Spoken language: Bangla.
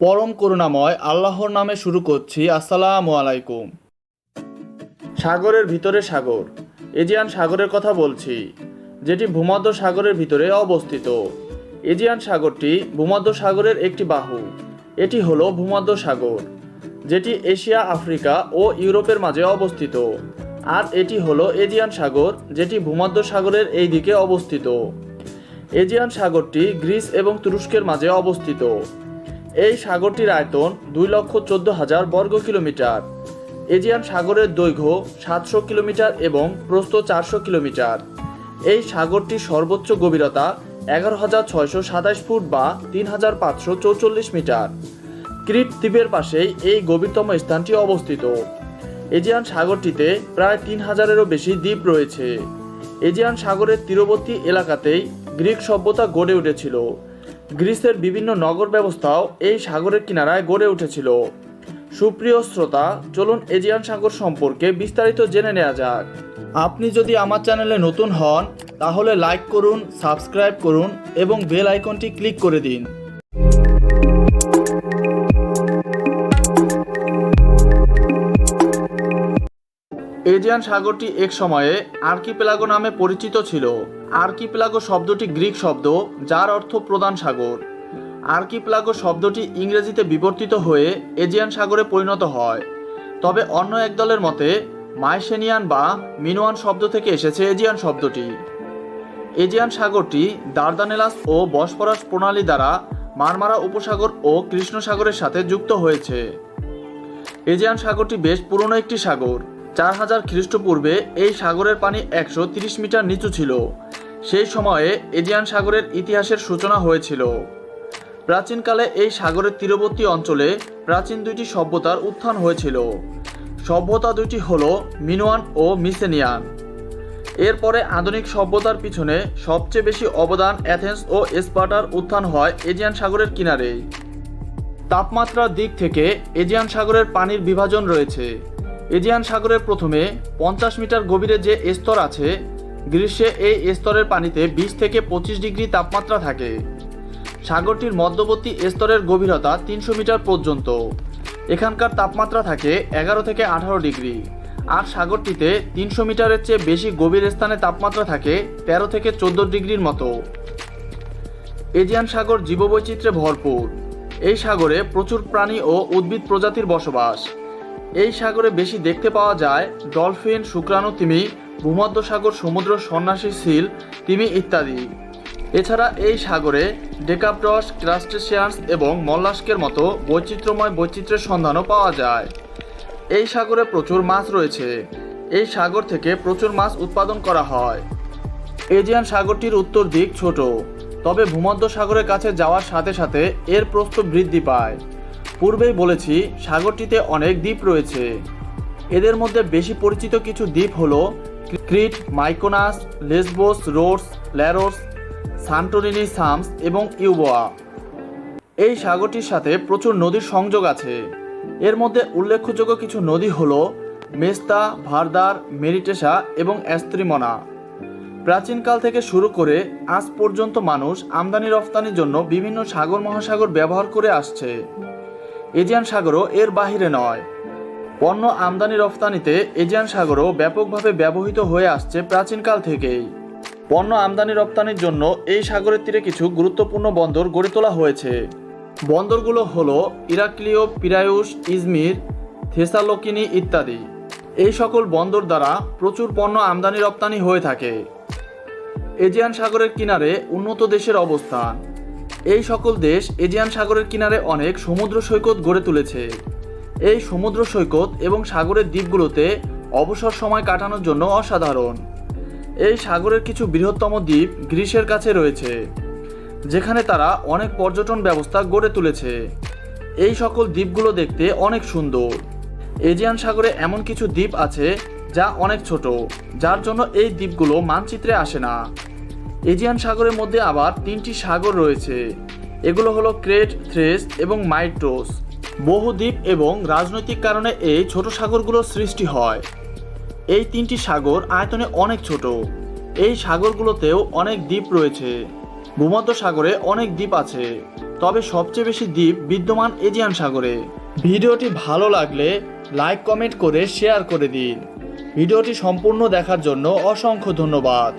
পরম করুণাময়, আল্লাহর নামে শুরু করছি। আসসালামু আলাইকুম। সাগরের ভিতরে সাগর। এজিয়ান সাগরের কথা বলছি, যেটি ভূমধ্য সাগরের ভিতরে অবস্থিত। এজিয়ান সাগরটি ভূমধ্য সাগরের একটি বাহু। এটি হলো ভূমধ্য সাগর, যেটি এশিয়া, আফ্রিকা ও ইউরোপের মাঝে অবস্থিত। আর এটি হলো এজিয়ান সাগর, যেটি ভূমধ্য সাগরের এই দিকে অবস্থিত। এজিয়ান সাগরটি গ্রিস এবং তুরস্কের মাঝে অবস্থিত। এই সাগরটির আয়তন দুই লক্ষ চোদ্দ হাজার বর্গ কিলোমিটার। এজিয়ান সাগরের দৈর্ঘ্য সাতশো কিলোমিটার এবং প্রস্থ চারশো কিলোমিটার। এই সাগরটির সর্বোচ্চ গভীরতা এগারো হাজার ছয়শো সাতাশ ফুট বা তিন হাজার পাঁচশো চৌচল্লিশ মিটার। ক্রিট দ্বীপের পাশেই এই গভীরতম স্থানটি অবস্থিত। এজিয়ান সাগরটিতে প্রায় তিন হাজারেরও বেশি দ্বীপ রয়েছে। এজিয়ান সাগরের তীরবর্তী এলাকাতেই গ্রিক সভ্যতা গড়ে উঠেছিল। গ্রিসের বিভিন্ন নগর ব্যবস্থাও এই সাগরের কিনারায় গড়ে উঠেছিল। সুপ্রিয় শ্রোতা, চলুন এজিয়ান সাগর সম্পর্কে বিস্তারিত জেনে নেওয়া যাক। আপনি যদি আমার চ্যানেলে নতুন হন, তাহলে লাইক করুন, সাবস্ক্রাইব করুন এবং বেল আইকনটি ক্লিক করে দিন। এজিয়ান সাগরটি এক সময়ে আর্কিপেলাগো নামে পরিচিত ছিল। আর্কিপেলাগো শব্দটি গ্রিক শব্দ, যার অর্থ প্রধান সাগর। আর্কিপেলাগো শব্দটি ইংরেজিতে বিবর্তিত হয়ে এজিয়ান সাগরে পরিণত হয়। তবে অন্য এক দলের মতে, মাইসেনিয়ান বা মিনোয়ান শব্দ থেকে এসেছে এজিয়ান শব্দটি। এজিয়ান সাগরটি দার্দানেলাস ও বসপরাস প্রণালী দ্বারা মারমারা উপসাগর ও কৃষ্ণ সাগরের সাথে যুক্ত হয়েছে। এজিয়ান সাগরটি বেশ পুরনো একটি সাগর। চার হাজার খ্রিস্টপূর্বে এই সাগরের পানি একশো মিটার নিচু ছিল। সেই সময়ে এজিয়ান সাগরের ইতিহাসের সূচনা হয়েছিল। প্রাচীনকালে এই সাগরের তীরবর্তী অঞ্চলে প্রাচীন দুইটি সভ্যতার উত্থান হয়েছিল। সভ্যতা দুইটি হল মিনোয়ান ও মিসেনিয়ান। এরপরে আধুনিক সভ্যতার পিছনে সবচেয়ে বেশি অবদান অ্যাথেন্স ও স্পার্টার উত্থান হয় এজিয়ান সাগরের কিনারেই। তাপমাত্রার দিক থেকে এজিয়ান সাগরের পানির বিভাজন রয়েছে। এজিয়ান সাগরের প্রথমে পঞ্চাশ মিটার গভীরে যে স্তর আছে, গ্রীষ্মে এই স্তরের পানিতে বিশ থেকে পঁচিশ ডিগ্রি তাপমাত্রা থাকে। সাগরটির মধ্যবর্তী স্তরের গভীরতা তিনশো মিটার পর্যন্ত। এখানকার তাপমাত্রা থাকে এগারো থেকে আঠারো ডিগ্রি। আর সাগরটিতে তিনশো মিটারের চেয়ে বেশি গভীর স্থানে তাপমাত্রা থাকে তেরো থেকে চোদ্দ ডিগ্রির মতো। এজিয়ান সাগর জীববৈচিত্র্যে ভরপুর। এই সাগরে প্রচুর প্রাণী ও উদ্ভিদ প্রজাতির বসবাস। এই সাগরে বেশি দেখতে পাওয়া যায় ডলফিন, শুক্রাণু, তিমি ভূমধ্য সাগর সমুদ্র, সন্ন্যাসী, সিল, তিমি ইত্যাদি। এছাড়া এই সাগরে ডেকাপ্রস ক্রাস্টেশিয়ান্স এবং মল্লাস্কের মতো বৈচিত্র্যময় বৈচিত্র্যের সন্ধানও পাওয়া যায়। এই সাগরে প্রচুর মাছ রয়েছে। এই সাগর থেকে প্রচুর মাছ উৎপাদন করা হয়। এজিয়ান সাগরটির উত্তর দিক ছোট। তবে ভূমধ্য সাগরের কাছে যাওয়ার সাথে সাথে এর প্রস্থ বৃদ্ধি পায়। পূর্বেই বলেছি, সাগরটিতে অনেক দ্বীপ রয়েছে। এদের মধ্যে বেশি পরিচিত কিছু দ্বীপ হল ক্রিট, মাইকোনাস, লেসবোস, রোডস, ল্যারোস, সান্টোরিনি সামস এবং ইউবোয়া। এই সাগরটির সাথে প্রচুর নদীর সংযোগ আছে। এর মধ্যে উল্লেখযোগ্য কিছু নদী হল মেস্তা, ভারদার, মেরিটেসা এবং অ্যাস্ত্রিমনা। প্রাচীনকাল থেকে শুরু করে আজ পর্যন্ত মানুষ আমদানি রফতানির জন্য বিভিন্ন সাগর মহাসাগর ব্যবহার করে আসছে। এজিয়ান সাগরও এর বাহিরে নয়। পণ্য আমদানি রফতানিতে এজিয়ান সাগরও ব্যাপকভাবে ব্যবহৃত হয়ে আসছে প্রাচীনকাল থেকেই। পণ্য আমদানি রপ্তানির জন্য এই সাগরের তীরে কিছু গুরুত্বপূর্ণ বন্দর গড়ে তোলা হয়েছে। বন্দরগুলো হলো ইরাক্লিও পিরায়ুস ইজমির, থেসালোকিনি ইত্যাদি। এই সকল বন্দর দ্বারা প্রচুর পণ্য আমদানি রপ্তানি হয়ে থাকে। এজিয়ান সাগরের কিনারে উন্নত দেশের অবস্থান। এই সকল দেশ এজিয়ান সাগরের কিনারে অনেক সমুদ্র সৈকত গড়ে তুলেছে। এই সমুদ্র সৈকত এবং সাগরের দ্বীপগুলোতে অবসর সময় কাটানোর জন্য অসাধারণ। এই সাগরের কিছু বৃহত্তম দ্বীপ গ্রিসের কাছে রয়েছে, যেখানে তারা অনেক পর্যটন ব্যবস্থা গড়ে তুলেছে। এই সকল দ্বীপগুলো দেখতে অনেক সুন্দর। এজিয়ান সাগরে এমন কিছু দ্বীপ আছে যা অনেক ছোট, যার জন্য এই দ্বীপগুলো মানচিত্রে আসে না। এজিয়ান সাগরের মধ্যে আবার তিনটি সাগর রয়েছে এগুলো হলো ক্রেট, থ্রেস এবং মাইট্রোস বহু দ্বীপ এবং রাজনৈতিক কারণে এই ছোট সাগরগুলোর সৃষ্টি হয়। এই তিনটি সাগর আয়তনে অনেক ছোট। এই সাগরগুলোতেও অনেক দ্বীপ রয়েছে। ভূমধ্য সাগরে অনেক দ্বীপ আছে। তবে সবচেয়ে বেশি দ্বীপ বিদ্যমান এজিয়ান সাগরে। ভিডিওটি ভালো লাগলে লাইক, কমেন্ট করে শেয়ার করে দিন। ভিডিওটি সম্পূর্ণ দেখার জন্য অসংখ্য ধন্যবাদ।